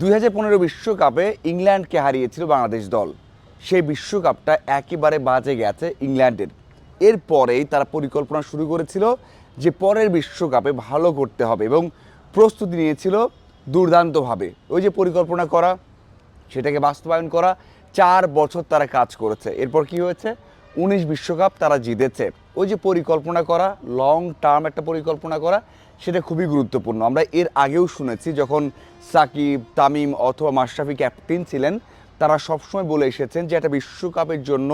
দুই বিশ্বকাপে ইংল্যান্ডকে হারিয়েছিল বাংলাদেশ দল। সেই বিশ্বকাপটা একেবারে বাজে গেছে ইংল্যান্ডের। এরপরেই তারা পরিকল্পনা শুরু করেছিল যে পরের বিশ্বকাপে ভালো করতে হবে এবং প্রস্তুতি নিয়েছিল দুর্দান্তভাবে। ওই যে পরিকল্পনা করা, সেটাকে বাস্তবায়ন করা, চার বছর তারা কাজ করেছে। এরপর কি হয়েছে? উনিশ বিশ্বকাপ তারা জিতেছে। ওই যে পরিকল্পনা করা লং টার্ম একটা পরিকল্পনা করা সেটা খুবই গুরুত্বপূর্ণ। আমরা এর আগেও শুনেছি যখন সাকিব, তামিম অথবা মাশরাফি ক্যাপ্টেন ছিলেন, তারা সবসময় বলে এসেছেন যে একটা বিশ্বকাপের জন্য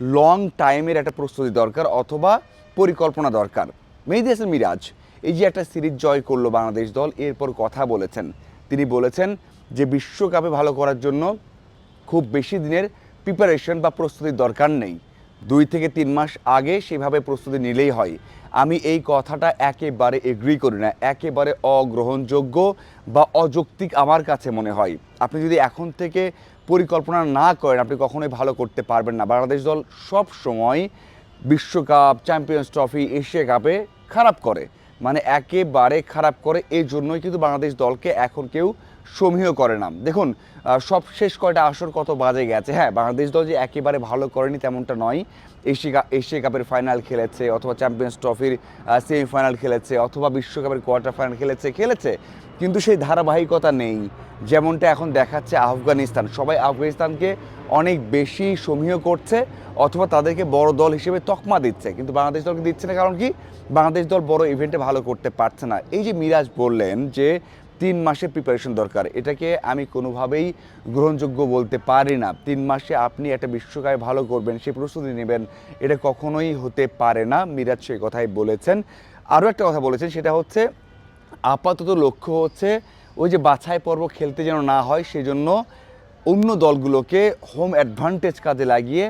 লং টাইমের একটা প্রস্তুতি দরকার অথবা পরিকল্পনা দরকার। মেহেদি হাসান মিরাজ, এই যে একটা সিরিজ জয় করল বাংলাদেশ দল, এরপর কথা বলেছেন। তিনি বলেছেন যে বিশ্বকাপে ভালো করার জন্য খুব বেশি দিনের প্রিপারেশন বা প্রস্তুতির দরকার নেই। দুই থেকে তিন মাস আগে সেভাবে প্রস্তুতি নিলেই হয়। আমি এই কথাটা একেবারে এগ্রি করি না, একেবারে অগ্রহণযোগ্য বা অযৌক্তিক আমার কাছে মনে হয়। আপনি যদি এখন থেকে পরিকল্পনা না করেন, আপনি কখনোই ভালো করতে পারবেন না। বাংলাদেশ দল সব সময় বিশ্বকাপ চ্যাম্পিয়ন্স ট্রফি এশিয়া কাপে খারাপ করে। মানে একেবারে খারাপ করে, এই জন্যই কিন্তু বাংলাদেশ দলকে এখন কেউ সমীহ করে না। দেখুন সব শেষ কয়টা আসর কত বাজে গেছে? হ্যাঁ বাংলাদেশ দল যে একেবারে ভালো করেনি তেমনটা নয়। এশিয়া এশিয়া কাপের ফাইনাল খেলেছে, অথবা চ্যাম্পিয়ন্স ট্রফির সেমিফাইনাল খেলেছে, অথবা বিশ্বকাপের কোয়ার্টার ফাইনাল খেলেছে খেলেছে। কিন্তু সেই ধারাবাহিকতা নেই, যেমনটা এখন দেখাচ্ছে আফগানিস্তান। সবাই আফগানিস্তানকে অনেক বেশি সমীহ করছে অথবা তাদেরকে বড় দল হিসেবে তকমা দিচ্ছে। কিন্তু বাংলাদেশ দলকে দিচ্ছে না কারণ কি? বাংলাদেশ দল বড় ইভেন্টে ভালো করতে পারছে না। এই যে মিরাজ বললেন যে তিন মাসের প্রিপারেশন দরকার, এটাকে আমি কোনোভাবেই গ্রহণযোগ্য বলতে পারি না। তিন মাসে আপনি একটা বিশ্বকাপে ভালো করবেন, সে প্রস্তুতি নেবেন, এটা কখনোই হতে পারে না, মিরাজ সেই কথাই বলেছেন। আরও একটা কথা বলেছেন, সেটা হচ্ছে আপাতত লক্ষ্য হচ্ছে ওই যে বাছাই পর্ব খেলতে যেন না হয়, সেজন্য অন্য দলগুলোকে হোম অ্যাডভান্টেজ কাজে লাগিয়ে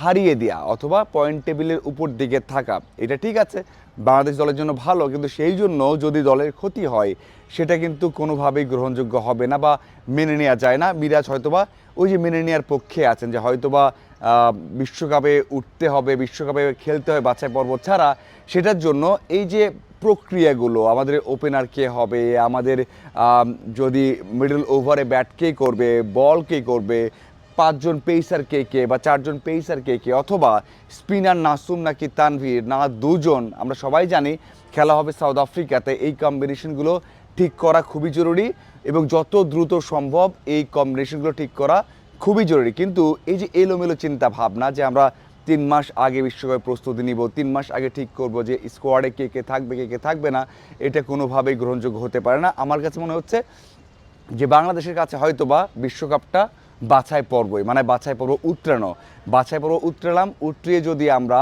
হারিয়ে দেওয়া অথবা পয়েন্ট টেবিলের উপর দিকে থাকা। এটা ঠিক আছে, বাংলাদেশ দলের জন্য ভালো, কিন্তু সেই জন্য যদি দলের ক্ষতি হয়, সেটা কিন্তু কোনোভাবেই গ্রহণযোগ্য হবে না বা মেনে নেওয়া যায় না। মিরাজ হয়তোবা ওই যে মেনে নেওয়ার পক্ষে আছেন যে হয়তোবা বিশ্বকাপে উঠতে হবে, বিশ্বকাপে খেলতে হয় বাছাই পর্ব ছাড়া। সেটার জন্য এই যে প্রক্রিয়াগুলো, আমাদের ওপেনার কে হবে, আমাদের যদি মিডল ওভারে ব্যাট কে করবে বল কে করবে, পাঁচজন পেসার কে কে বা চারজন পেসার কে কে, অথবা স্পিনার নাসুম নাকি তানভীর, না দুজন, আমরা সবাই জানি খেলা হবে সাউথ আফ্রিকাতে, এই কম্বিনেশনগুলো ঠিক করা খুবই জরুরি এবং যত দ্রুত সম্ভব এই কম্বিনেশনগুলো ঠিক করা খুবই জরুরি। কিন্তু এই যে এলোমেলো চিন্তা ভাবনা যে আমরা তিন মাস আগে বিশ্বকাপে প্রস্তুতি নিব, তিন মাস আগে ঠিক করব যে স্কোয়াডে কে কে থাকবে, কে কে থাকবে না, এটা কোনোভাবেই গ্রহণযোগ্য হতে পারে না। আমার কাছে মনে হচ্ছে যে বাংলাদেশের কাছে হয়তো বা বিশ্বকাপটা বাছাই পর্বই মানে বাছাই পর্ব উত্তরানো বাছাই পর্ব উতরালাম উতরিয়ে যদি আমরা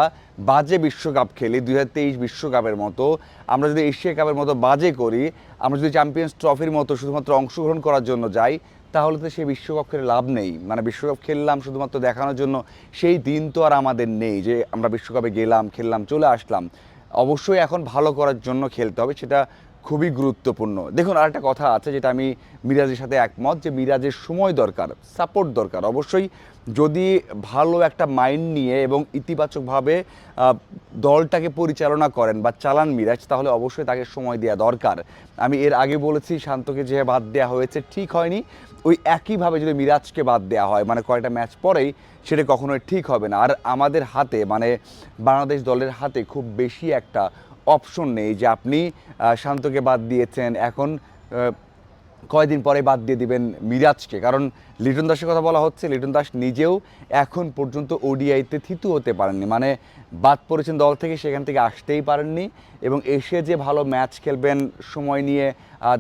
বাজে বিশ্বকাপ খেলি, দুই বিশ্বকাপের মতো, আমরা যদি এশিয়া কাপের মতো বাজে করি, আমরা যদি চ্যাম্পিয়ন্স ট্রফির মতো শুধুমাত্র অংশগ্রহণ করার জন্য যাই তাহলে তো সে বিশ্বকাপ খেলে লাভ নেই। মানে বিশ্বকাপ খেললাম শুধুমাত্র দেখানোর জন্য, সেই দিন তো আর আমাদের নেই যে আমরা বিশ্বকাপে গেলাম, খেললাম, চলে আসলাম। অবশ্যই এখন ভালো করার জন্য খেলতে হবে, সেটা খুবই গুরুত্বপূর্ণ। দেখুন আর একটা কথা আছে যেটা আমি মিরাজের সাথে একমত যে মিরাজের সময় দরকার সাপোর্ট দরকার। অবশ্যই যদি ভালো একটা মাইন্ড নিয়ে এবং ইতিবাচকভাবে দলটাকে পরিচালনা করেন বা চালান মিরাজ, তাহলে অবশ্যই তাকে সময় দেওয়া দরকার। আমি এর আগে বলেছি, শান্তকে যে বাদ দেওয়া হয়েছে, ঠিক হয়নি। ওই একইভাবে যদি মিরাজকে বাদ দেওয়া হয় মানে কয়েকটা ম্যাচ পরেই, সেটা কখনোই ঠিক হবে না। আর আমাদের হাতে মানে বাংলাদেশ দলের হাতে খুব বেশি একটা অপশন নেই যে আপনি শান্তকে বাদ দিয়েছেন। এখন কয়দিন পরে বাদ দিয়ে দিবেন মিরাজকে। কারণ লিটন দাসের কথা বলা হচ্ছে, লিটন দাস নিজেও এখন পর্যন্ত ওডিআইতে থিতু হতে পারেননি। মানে বাদ পড়েছেন দল থেকে, সেখান থেকে আসতেই পারেননি এবং এসে যে ভালো ম্যাচ খেলবেন, সময় নিয়ে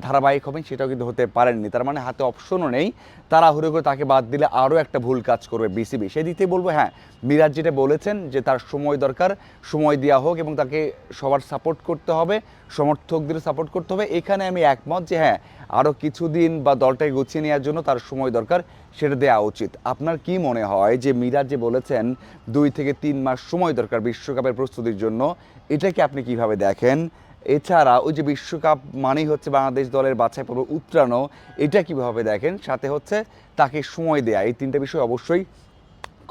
ধারাবাহিক হবেন, সেটাও কিন্তু হতে পারেননি। তার মানে হাতে অপশনও নেই। তাড়াহুড়ো করে তাকে বাদ দিলে আরও একটা ভুল কাজ করবে বিসিবি। সেই দিক থেকে বলব হ্যাঁ মিরাজ যেটা বলেছেন যে তার সময় দরকার, সময় দেওয়া হোক এবং তাকে সবার সাপোর্ট করতে হবে, সমর্থকদের সাপোর্ট করতে হবে। এখানে আমি একমত যে হ্যাঁ আরও কিছুদিন বা দলটাকে গুছিয়ে নেওয়ার জন্য তার সময় দরকার, সেটা দেওয়া উচিত। আপনার কি মনে হয় যে মিরাজ যে বলেছেন, দুই থেকে তিন মাস সময় দরকার বিশ্বকাপের প্রস্তুতির জন্য, এটাকে আপনি কীভাবে দেখেন? এছাড়া ওই যে বিশ্বকাপ মানেই হচ্ছে বাংলাদেশ দলের বাছাই পর্ব উত্তরানো এটা কীভাবে দেখেন? সাথে হচ্ছে তাকে সময় দেয়া, এই তিনটা বিষয় অবশ্যই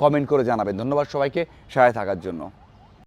কমেন্ট করে জানাবেন। ধন্যবাদ সবাইকে সহায় থাকার জন্য।